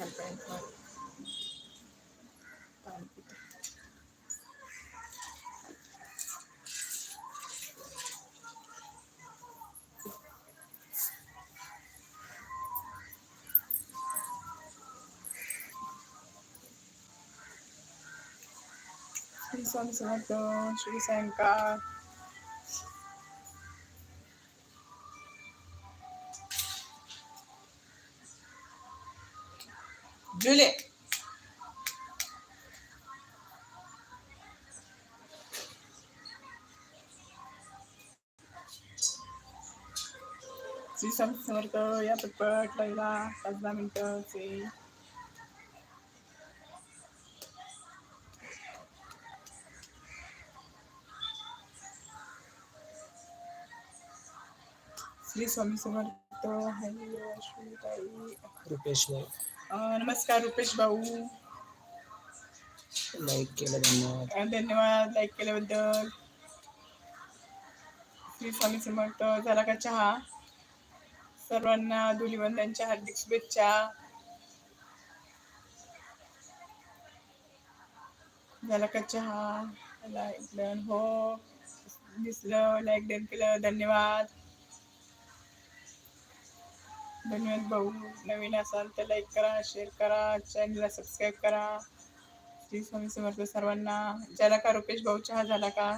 वाजतापर्यंत श्री स्वामी समर्थ श्री सायंकाळ जुले श्री स्वामी समर्थ या पटपट लाईला पाच दहा मिनिटं श्री स्वामी समर्थ हॅलो अश्विनीताई रुपेश नमस्कार रुपेश भाऊ. लाईक केलं धन्यवाद. धन्यवाद लाईक केल्याबद्दल. श्री स्वामी समर्थ झाला का चहा? सर्वांना धुलीवंदांच्या हार्दिक शुभेच्छा. झाला का चहा? Like done. हो. दिसलं लाईक डन केलं. धन्यवाद. धन्यवाद भाऊ. नवीन असाल तर लाईक करा शेअर करा चॅनलला सबस्क्राईब करा. श्री स्वामी समर्थ सर्वांना. झाला का रुपेश भाऊ? चहा झाला का?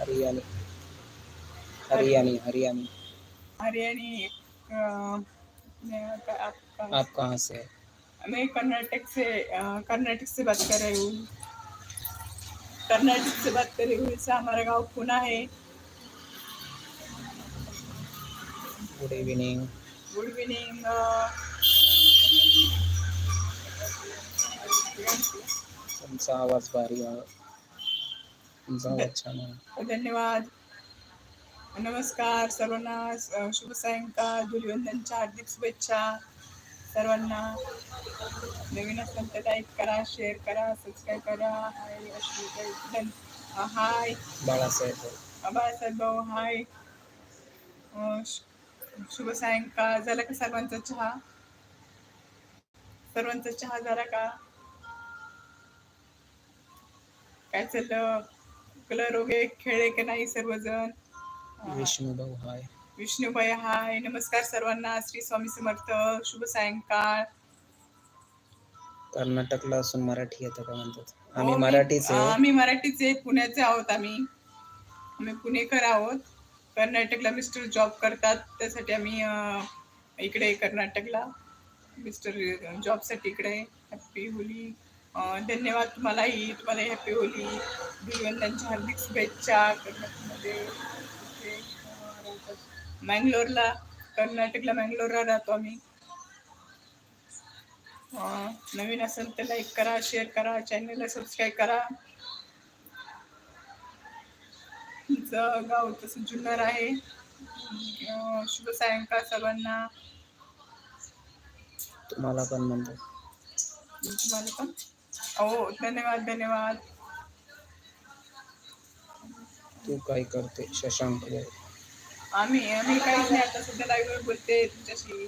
हरियाणी हरियाणी हरियाणी हरियाणी आप कहाँ? से? मैं कर्नाटक से कर्नाटक से बात कर रही हूँ. कर्नाटक से बात कर इससे हमारा गांव पुणे है गुड इव्हिनिंग गुड इव्हिनिंग तुमचा आवाज भारी आहे. तुमचा आवाज छान आहे. धन्यवाद. नमस्कार सर्वांना शुभ सायंकाळ धुलिवंदनच्या हार्दिक शुभेच्छा. सर्वांना नवीन असेल तर लाईक करा शेअर करा सबस्क्राईब करा. हाय अश्विताई धन अ, हाय. बाळासाहेब बाळासाहेब भाऊ हाय. शुभ सायंकाळ. झाला का सर्वांचा चहा? सर्वांचा चहा झाला का? काय चाललं? कलर वगैरे खेळले का नाही सर्वजण? विष्णू भाऊ हाय. विष्णुबाई हाय. नमस्कार सर्वांना. श्री स्वामी समर्थ. शुभ सायंकाळ. कर्नाटकला असून मराठी येतं का म्हणतात? हो, आम्ही मराठीच आहे. आम्ही मराठीचे पुण्याचे आहोत आम्ही. आम्ही पुणेकर आहोत. कर्नाटकला मिस्टर जॉब करतात. त्यासाठी आम्ही इकडे कर्नाटकला. मिस्टर जॉबसाठी इकडे हॅपी होली. धन्यवाद तुम्हालाही. तुम्हाला हॅपी होली. धुलिवंदांच्या हार्दिक शुभेच्छा कर्नाटकमध्ये. मँगलोरला कर्नाटकला मँगलोरला राहतो आम्ही. नवीन असेल तर लाईक करा शेअर करा चॅनलला सबस्क्राईब करा. तुमचं गाव तसं जुन्नर आहे. शुभ सायंकाळ सर्वांना. तुम्हाला पण म्हणतात तुम्हाला पण? हो धन्यवाद धन्यवाद. तू काय करते शशांक आम्ही आम्ही काहीच नाही. आता सध्या लाईव्ह वर बोलते तुमच्याशी.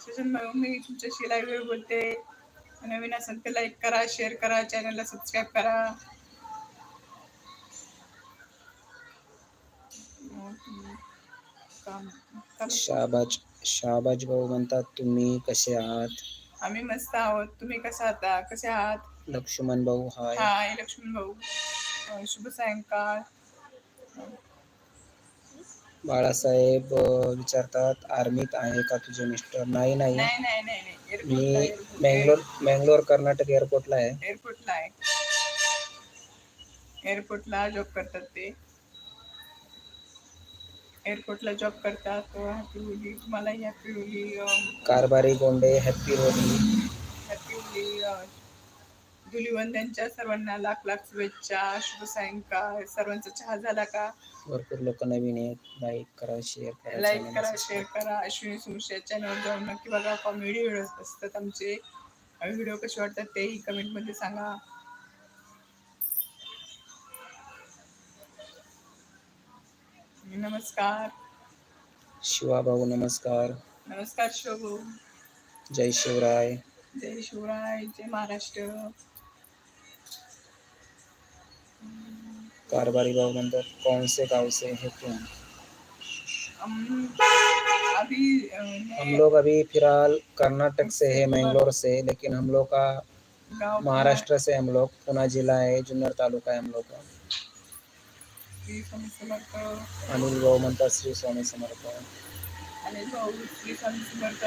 सजन भाऊ मी तुमच्याशी लाईव्ह वर बोलते. नवीन असेल तर लाईक करा शेअर करा चॅनलला सबस्क्राईब करा. शाबाज शाबाज भाऊ म्हणतात तुम्ही कसे आहात? आम्ही मस्त आहोत. तुम्ही कसा आहात कसे आहात? लक्ष्मण भाऊ हाय. हाय लक्ष्मण भाऊ. शुभ सायंकाळ. बाळासाहेब विचारतात आर्मीत आहे का तुझे मिस्टर? नाही नाही. मी बँगलोर बँगलोर कर्नाटक एअरपोर्टला आहे. एअरपोर्टला आहे. एअरपोर्टला जॉब करतात ते. एअरपोर्टला जॉब करतात. हॅपी होली तुम्हालाही happy Holi Karbhari Gonde happy Holi happy Holi धुलिवंदनच्या सर्वांना लाख लाख शुभेच्छा शुभ सायंकाळ. सर्वांचा चहा झाला का? भरपूर लोक नवीन आहेत. लाईक करा शेअर करा लाईक करा शेअर करा. अश्विनी सुमशा चॅनल जाऊन नक्की बघा. कॉमेडी व्हिडिओ असतात आमचे. व्हिडिओ कसे वाटतात तेही कमेंटमध्ये सांगा. नमस्कार. शिवा भाऊ नमस्कार. नमस्कार शोभू जय शिवराय. जय शिवराय जय महाराष्ट्र. कारभारी भाऊ म्हणतात कौन से गाव से है हम अभी हम लोग अभी फ़िलहाल कर्नाटक से है मैंगलोर से लेकिन हम लोग का महाराष्ट्र से हम लोग पुणे जिला है जुन्नर तालुका है हम लोग का। अनिल भाऊ म्हणतात श्री स्वामी समर्थ। आणि भाऊ श्री स्वामी समर्थ।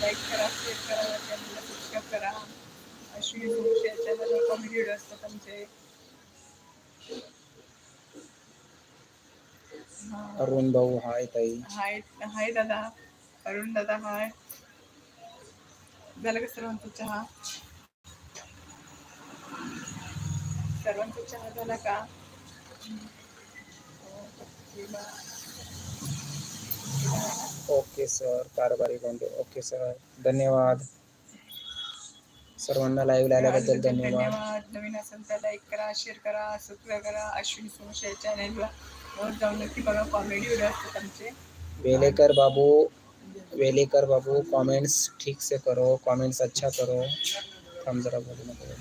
लाईक करा शेअर करा सबस्क्राईब करा चॅनलवर कॉमेडी व्हिडिओ असतात आमचे अरुण भाऊ हाय ताई। हाय हाय दादा। अरुण दादा हाय। झालं का सर्वांचा चहा? सर्वांचा चहा झाला का? ओके सर कारभारी भाऊ ओके सर धन्यवाद. सर्वांना लाईव्ह आल्याबद्दल धन्यवाद. नवीन असेल तर लाईक करा शेअर करा सबस्क्राईब करा. अश्विनी सोमशे चॅनलला वर जाऊन नक्की बघा कॉमेडी व्हिडिओ असतात आमचे. वेलेकर बाबू वेलेकर बाबू कमेंट्स ठीक से करो कमेंट्स अच्छा करो. हम जरा बोलू नको.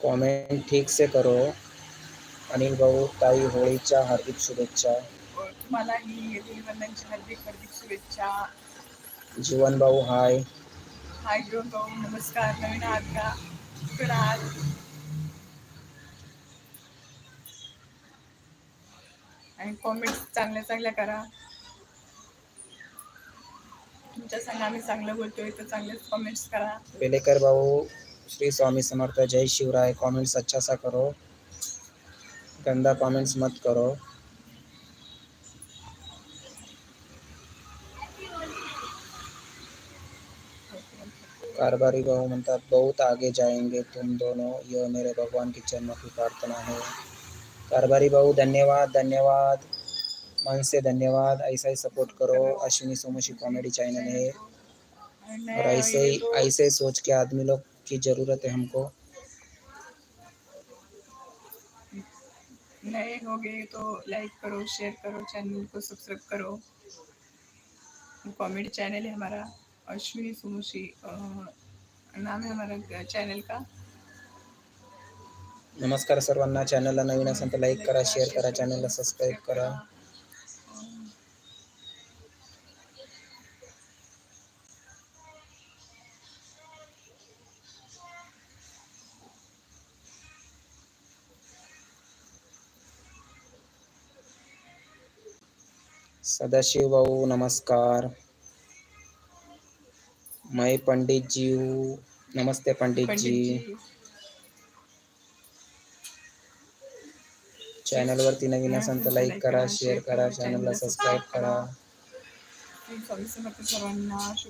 कमेंट ठीक से करो. अनिल भाऊ ताई होळीच्या हार्दिक शुभेच्छा. तुम्हालाही दिलवंदांची हार्दिक हार्दिक शुभेच्छा. जीवन भाऊ हाय. हाय घेऊन भाऊ नमस्कार नवीन आहात का आहात आणि कॉमेंट्स चांगल्या चांगल्या करा. तुमच्या संग आम्ही चांगलं बोलतोय तर चांगलेच कॉमेंट्स करा. वेलेकर भाऊ श्री स्वामी समर्थ जय शिवराय. कमेंट्स अच्छा सा करो. गंदा कमेंट्स मत करो. भाऊ म्हणतात बहुत आगे जाएँगे तुम दोनों। यह मेरे भगवान की चरणों की प्रार्थना है। कारभारी भाऊ धन्यवाद धन्यवाद। मन से धन्यवाद। ऐसा ही सपोर्ट करो। अश्विनी सोमोशी कॉमेडी चैनल है। और ऐसे ही, ऐसे सोच के आदमी लोग की ज़रूरत है हमको। नए हो गए तो लाइक करो शेयर करो चैनल को सब्सक्राइब करो। कॉमेडी चैनल है हमारा। अश्विनी सुमुशी नाम है हमारा चैनल का. नमस्कार सर्वांना चॅनलला नवीन असेल तर लाईक करा शेअर करा चॅनलला सबस्क्राईब करा. सदाशिव भाऊ नमस्कार. मैं पंडित जी हूँ नमस्ते पंडित जी जी चॅनलवरती नवीन असेल तर लाईक करा शेअर करा चॅनलला सबस्क्राईब करा.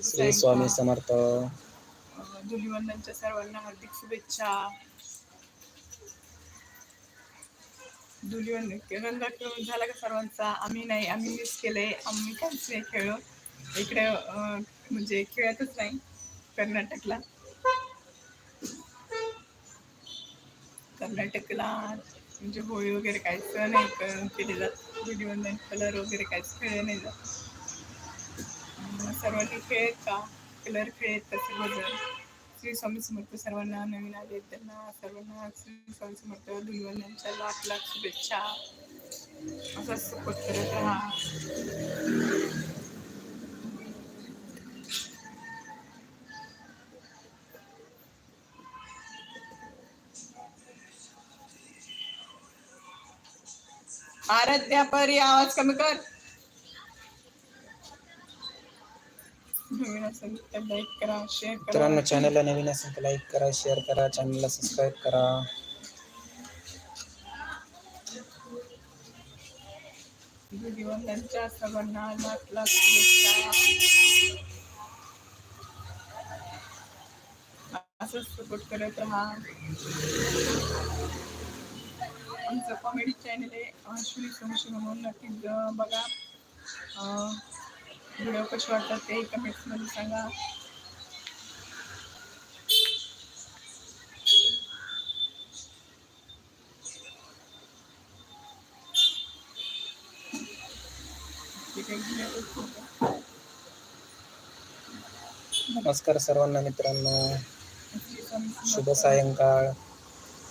श्री स्वामी समर्थ धुलिवंदनच्या सर्वांना हार्दिक शुभेच्छा. धुलिवंदन झाला का सर्वांचा? आम्ही नाही आम्ही मिस केलंय. आम्ही काहीच नाही खेळलो. इकडे म्हणजे खेळतच नाही. कर्नाटकला. कर्नाटकला म्हणजे होळी वगैरे काहीच नाही क- केले जात धुलिवंदन कलर वगैरे काहीच खेळले नाही जात. सर्वांनी खेळत का? कलर खेळत का सर्वजण. श्री स्वामी समर्थ सर्वांना नवीन आले त्यांना सर्वांना श्री स्वामी समर्थ धुलिवंदनच्या लाख लाख शुभेच्छा. असं सपोर्ट करत राहा. आराध्या परी आवाज कमी कर. मित्रांनो चॅनलला नवीन असेल तर लाईक करा शेअर करा चॅनलला सबस्क्राईब करा. धुलिवंदनच्या सर्वांना लाख लाख असंच सपोर्ट करत राहा. आमचं कॉमेडी चॅनल आहे श्री सोमशी म्हणून नक्कीच बघा. व्हिडिओ कसे वाटतात ते कमेंट्समध्ये सांगा. नमस्कार सर्वांना मित्रांनो. शुभ सायंकाळ.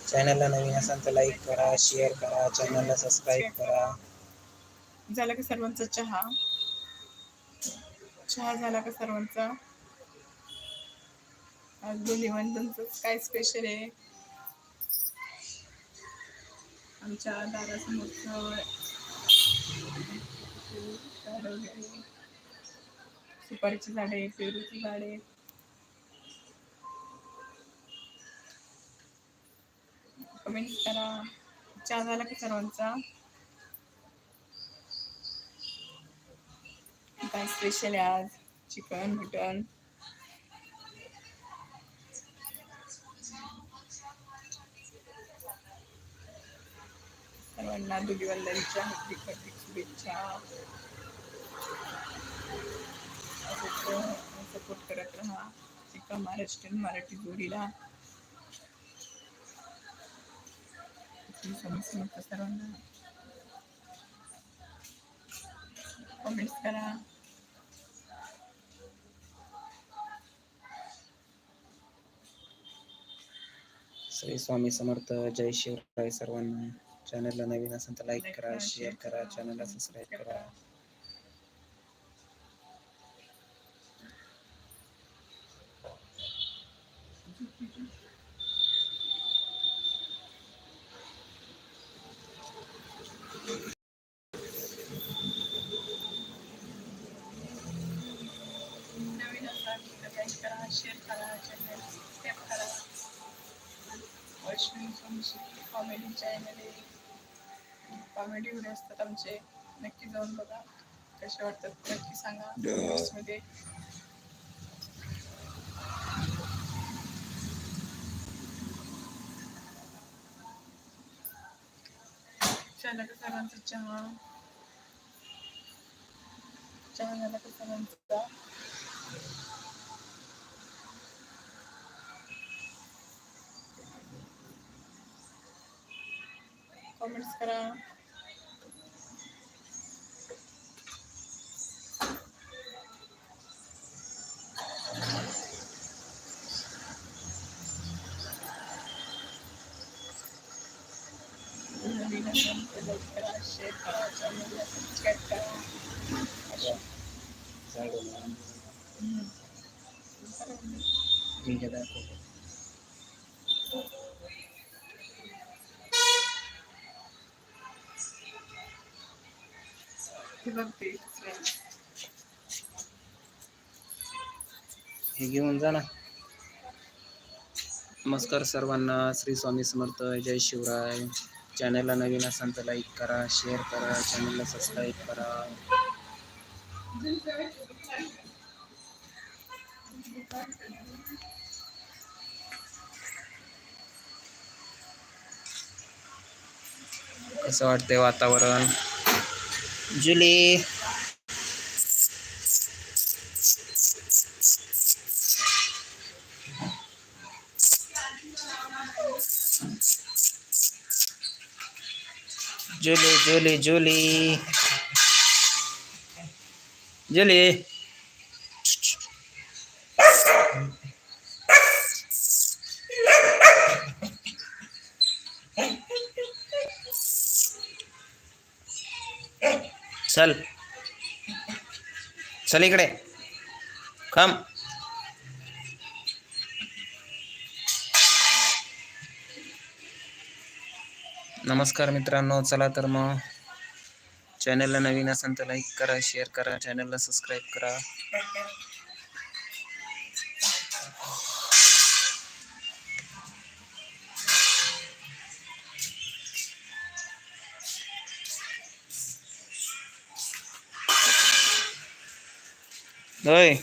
चॅनलला नवीन असाल तर लाईक करा शेअर करा चॅनलला सबस्क्राईब करा. झाला का सर्वांचा चहा? चहा झाला का सर्वांचा? आज दोन्ही वंदनचं काय स्पेशल आहे? आमच्या दारासमोर सुपारीची झाडे पेरूची झाडे. कमेंट करा. चहा झाला की सर्वांचा. काय स्पेशल आहे आज? चिकन मटन सर्वांना धुलीवंदनच्या हार्दिक हार्दिक शुभेच्छा. सपोर्ट करत राहा. एका महाराष्ट्रीयन मराठी जोडीला. स्वामी समर्थ सर्वांना कमेंट्स करा श्री स्वामी समर्थ जय शिवराय सर्वांना चॅनलला नवीन असेल तर लाईक करा शेअर करा चॅनलला सबस्क्राईब करा नवीन असाल तर लाईक करा शेअर करा चॅनल सबस्क्राईब करा अश्विनी सोमशी कॉमेडी चॅनल आहे. कॉमेडी व्हिडिओ असतात आमचे. नक्की जाऊन बघा. कसे वाटतात नक्की सांगा. मध्ये. झाला का सर्वांचा चहा. चहा झाला का सर्वांचा कमेंट्स करा नवीन असेल तर लाईक करा शेअर करा चॅनलला सबस्क्राईब करा. हम्म. ठीक आहे. हे बघते हे घेऊन जा ना. नमस्कार सर्वांना. श्री स्वामी समर्थ. जय शिवराय. चॅनलला नवीन असाल तर लाईक करा शेअर करा. चॅनलला सबस्क्राईब करा. कसं वाटतंय वातावरण? Julie. Julie, Julie, Julie. Julie. चल इकडे. कम नमस्कार मित्रांनो चला तर मग चॅनलला नवीन असेल तर लाईक करा शेअर करा चॅनलला सबस्क्राईब करा. होय हे